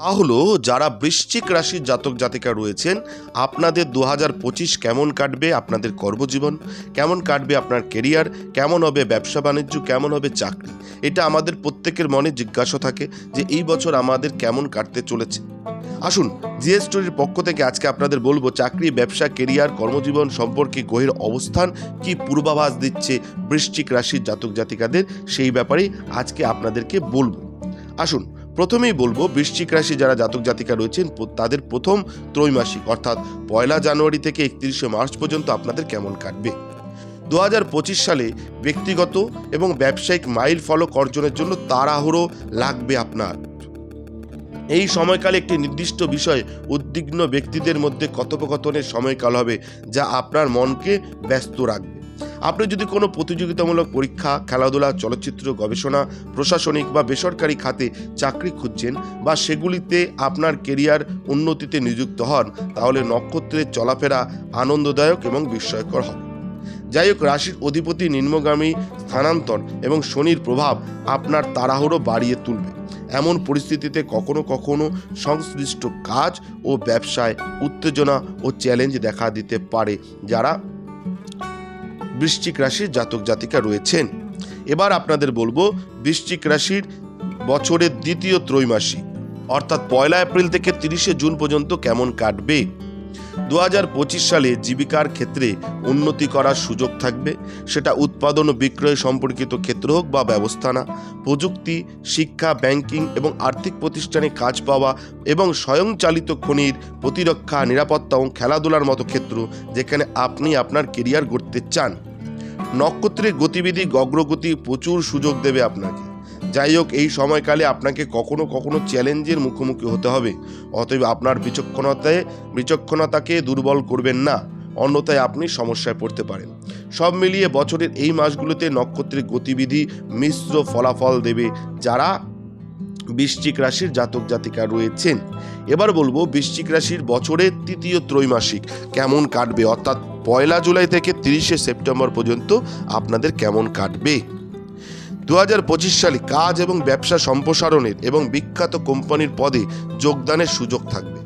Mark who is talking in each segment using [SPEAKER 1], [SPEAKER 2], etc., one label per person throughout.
[SPEAKER 1] তা হলো যারা বৃশ্চিক রাশির জাতক জাতিকা রয়েছেন, আপনাদের দু হাজার পঁচিশ কেমন কাটবে আপনাদের কর্মজীবন? কেমন কাটবে আপনার কেরিয়ার কেমন হবে ব্যবসা বাণিজ্য? কেমন হবে চাকরি? এটা আমাদের প্রত্যেকের মনে জিজ্ঞাসা থাকে যে এই বছর আমাদের কেমন কাটতে চলেছে। আসুন, জিএস স্টোরির পক্ষ থেকে আজকে আপনাদের বলব, চাকরি, ব্যবসা কেরিয়ার কর্মজীবন সম্পর্কে গ্রহের অবস্থান কি পূর্বাভাস দিচ্ছে বৃশ্চিক রাশির জাতক জাতিকাদের, সেই ব্যাপারে আজকে আপনাদেরকে বলব। আসুন প্রথমেই বলব, বৃশ্চিক রাশি যারা জাতক জাতিকা রয়েছেন তাদের প্রথম ত্রৈমাসিক, অর্থাৎ পয়লা জানুয়ারি থেকে একত্রিশে মার্চ পর্যন্ত আপনাদের কেমন কাটবে? দু হাজার পঁচিশ সালে ব্যক্তিগত এবং ব্যবসায়িক মাইল ফলক অর্জনের জন্য তাড়াহুড়ো লাগবে আপনার। এই সময়কালে একটি নির্দিষ্ট বিষয়, উদ্বিগ্ন ব্যক্তিদের মধ্যে কথোপকথনের সময়কাল হবে, যা আপনার মনকে ব্যস্ত রাখবে। আপনি যদি কোনো প্রতিযোগিতামূলক পরীক্ষা, খেলাধুলা, চলচ্চিত্র, গবেষণা, প্রশাসনিক বা বেসরকারি খাতে চাকরি খুঁজছেন বা সেগুলিতে আপনার কেরিয়ার উন্নতিতে নিযুক্ত হন, তাহলে নক্ষত্রের চলাফেরা আনন্দদায়ক এবং বিস্ময়কর হবে। যাই হোক, রাশির অধিপতি নিম্নগামী স্থানান্তর এবং শনির প্রভাব আপনার তাড়াহুড়ো বাড়িয়ে তুলবে। এমন পরিস্থিতিতে কখনো কখনো সংশ্লিষ্ট কাজ ও ব্যবসায় উত্তেজনা ও চ্যালেঞ্জ দেখা দিতে পারে, যারা বৃশ্চিক রাশির জাতক জাতিকা রয়েছেন। এবার আপনাদের বলব, বৃশ্চিক রাশির বছরের দ্বিতীয় ত্রৈমাসিক, অর্থাৎ পয়লা এপ্রিল থেকে তিরিশে জুন পর্যন্ত কেমন কাটবে? দু হাজার পঁচিশ সালে জীবিকার ক্ষেত্রে উন্নতি করার সুযোগ থাকবে, সেটা উৎপাদন ও বিক্রয় সম্পর্কিত ক্ষেত্র হোক বা ব্যবস্থানা প্রযুক্তি, শিক্ষা, ব্যাংকিং এবং আর্থিক প্রতিষ্ঠানে কাজ পাওয়া এবং স্বয়ংচালিত খনির প্রতিরক্ষা, নিরাপত্তা এবং খেলাধুলার মতো ক্ষেত্র যেখানে আপনি আপনার কেরিয়ার গড়তে চান। নক্ষত্রের গতিবিধি, অগ্রগতি প্রচুর সুযোগ দেবে আপনাকে। যাই হোক, এই সময়কালে আপনাকে কখনো কখনো চ্যালেঞ্জের মুখোমুখি হতে হবে। অতএব আপনার বিচক্ষণতায়, বিচক্ষণতাকে দুর্বল করবেন না। অন্যথায় আপনি সমস্যায় পড়তে পারেন। সব মিলিয়ে বছরের এই মাসগুলোতে নক্ষত্রের গতিবিধি মিশ্র ফলাফল দেবে যারা বৃশ্চিক রাশির জাতক জাতিকা রয়েছেন। এবার বলব বৃশ্চিক রাশির বছরের তৃতীয় ত্রৈমাসিক কেমন কাটবে? অর্থাৎ পয়লা জুলাই থেকে তিরিশে সেপ্টেম্বর পর্যন্ত আপনাদের কেমন কাটবে? দু হাজার পঁচিশ সালে কাজ এবং ব্যবসা সম্প্রসারণের এবং বিখ্যাত কোম্পানির পদে যোগদানের সুযোগ থাকবে।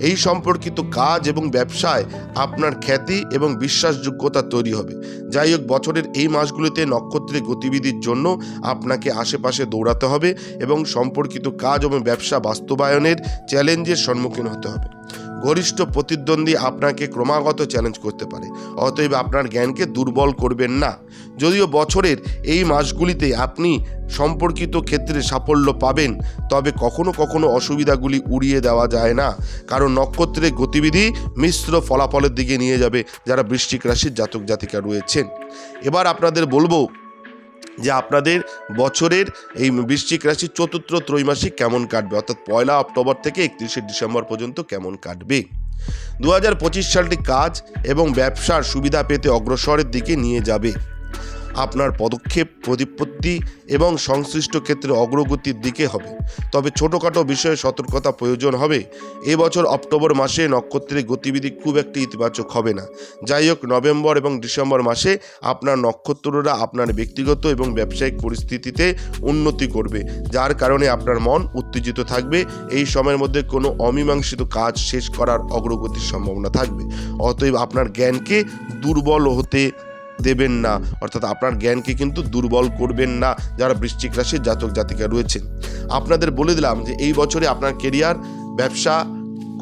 [SPEAKER 1] এই সম্পর্কিত কাজ এবং ব্যবসায় আপনার খ্যাতি এবং বিশ্বাসযোগ্যতা তৈরি হবে। যাই হোক, বছরের এই মাসগুলিতে নক্ষত্রের গতিবিধির জন্য আপনাকে আশেপাশে দৌড়াতে হবে এবং সম্পর্কিত কাজ এবং ব্যবসা বাস্তবায়নের চ্যালেঞ্জের সম্মুখীন হতে হবে। গরিষ্ঠ প্রতিদ্বন্দ্বী আপনাকে ক্রমাগত চ্যালেঞ্জ করতে পারে। অতএব আপনার জ্ঞানকে দুর্বল করবেন না। যদিও বছরের এই মাসগুলিতে আপনি সম্পর্কিত ক্ষেত্রে সাফল্য পাবেন, তবে কখনো কখনো অসুবিধাগুলি উড়িয়ে দেওয়া যায় না। কারণ নক্ষত্রের গতিবিধি মিশ্র ফলাফলের দিকে নিয়ে যাবে যারা বৃশ্চিক রাশির জাতক জাতিকা রয়েছেন। এবার আপনাদের বলব যে আপনাদের বছরের এই বৃশ্চিক রাশির চতুর্থ ত্রৈমাসিক কেমন কাটবে? অর্থাৎ পয়লা অক্টোবর থেকে একত্রিশে ডিসেম্বর পর্যন্ত কেমন কাটবে? দু হাজার পঁচিশ সালটি কাজ এবং ব্যবসার সুবিধা পেতে অগ্রসরের দিকে নিয়ে যাবে। আপনার পদক্ষেপ, প্রতিপত্তি এবং সংশ্লিষ্ট ক্ষেত্রে অগ্রগতির দিকে হবে। তবে ছোটোখাটো বিষয়ে সতর্কতা প্রয়োজন হবে। এবছর অক্টোবর মাসে নক্ষত্রের গতিবিধি খুব একটি ইতিবাচক হবে না। যাই হোক, নভেম্বর এবং ডিসেম্বর মাসে আপনার নক্ষত্ররা আপনার ব্যক্তিগত এবং ব্যবসায়িক পরিস্থিতিতে উন্নতি করবে, যার কারণে আপনার মন উত্তেজিত থাকবে। এই সময়ের মধ্যে কোনো অমীমাংসিত কাজ শেষ করার অগ্রগতির সম্ভাবনা থাকবে। অতএব আপনার জ্ঞানকে দুর্বল হতে দেবেন না। অর্থাৎ আপনার জ্ঞানকে কিন্তু দুর্বল করবেন না, যারা বৃশ্চিক রাশির জাতক জাতিকা রয়েছেন আপনাদের বলে দিলাম যে এই বছরে আপনার কেরিয়ার ব্যবসা,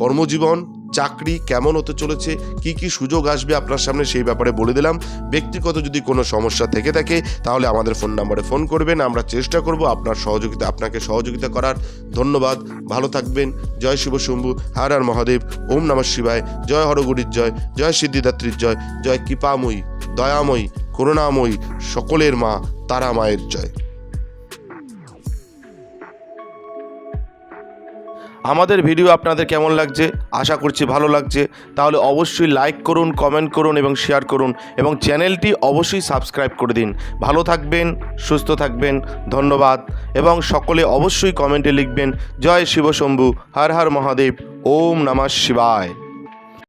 [SPEAKER 1] কর্মজীবন, চাকরি কেমন হতে চলেছে, কি কি সুযোগ আসবে আপনার সামনে সেই ব্যাপারে বলে দিলাম। ব্যক্তিগত যদি কোনো সমস্যা থেকে থাকে, তাহলে আমাদের ফোন নাম্বারে ফোন করবেন, আমরা চেষ্টা করব আপনার সহযোগিতা, আপনাকে সহযোগিতা করার। ধন্যবাদ, ভালো থাকবেন, জয় শিব শম্ভু, হার আর মহাদেব, ওম নমঃ শিবায়, জয় হরগুরির জয় জয় সিদ্ধিদাত্রীর জয় জয় কৃপাময়ী। দয়াময়ী, করুণাময়ী, সকলের মা, তারা মায়ের জয়। আমাদের ভিডিও আপনাদের কেমন লাগছে? আশা করছি ভালো লাগছে। তাহলে অবশ্যই লাইক করুন কমেন্ট করুন এবং শেয়ার করুন এবং চ্যানেলটি অবশ্যই সাবস্ক্রাইব করে দিন। ভালো থাকবেন, সুস্থ থাকবেন, ধন্যবাদ এবং সকলে অবশ্যই কমেন্টে লিখবেন, জয় শিবশম্ভু, হর হর মহাদেব, ওম নমঃ শিবায়।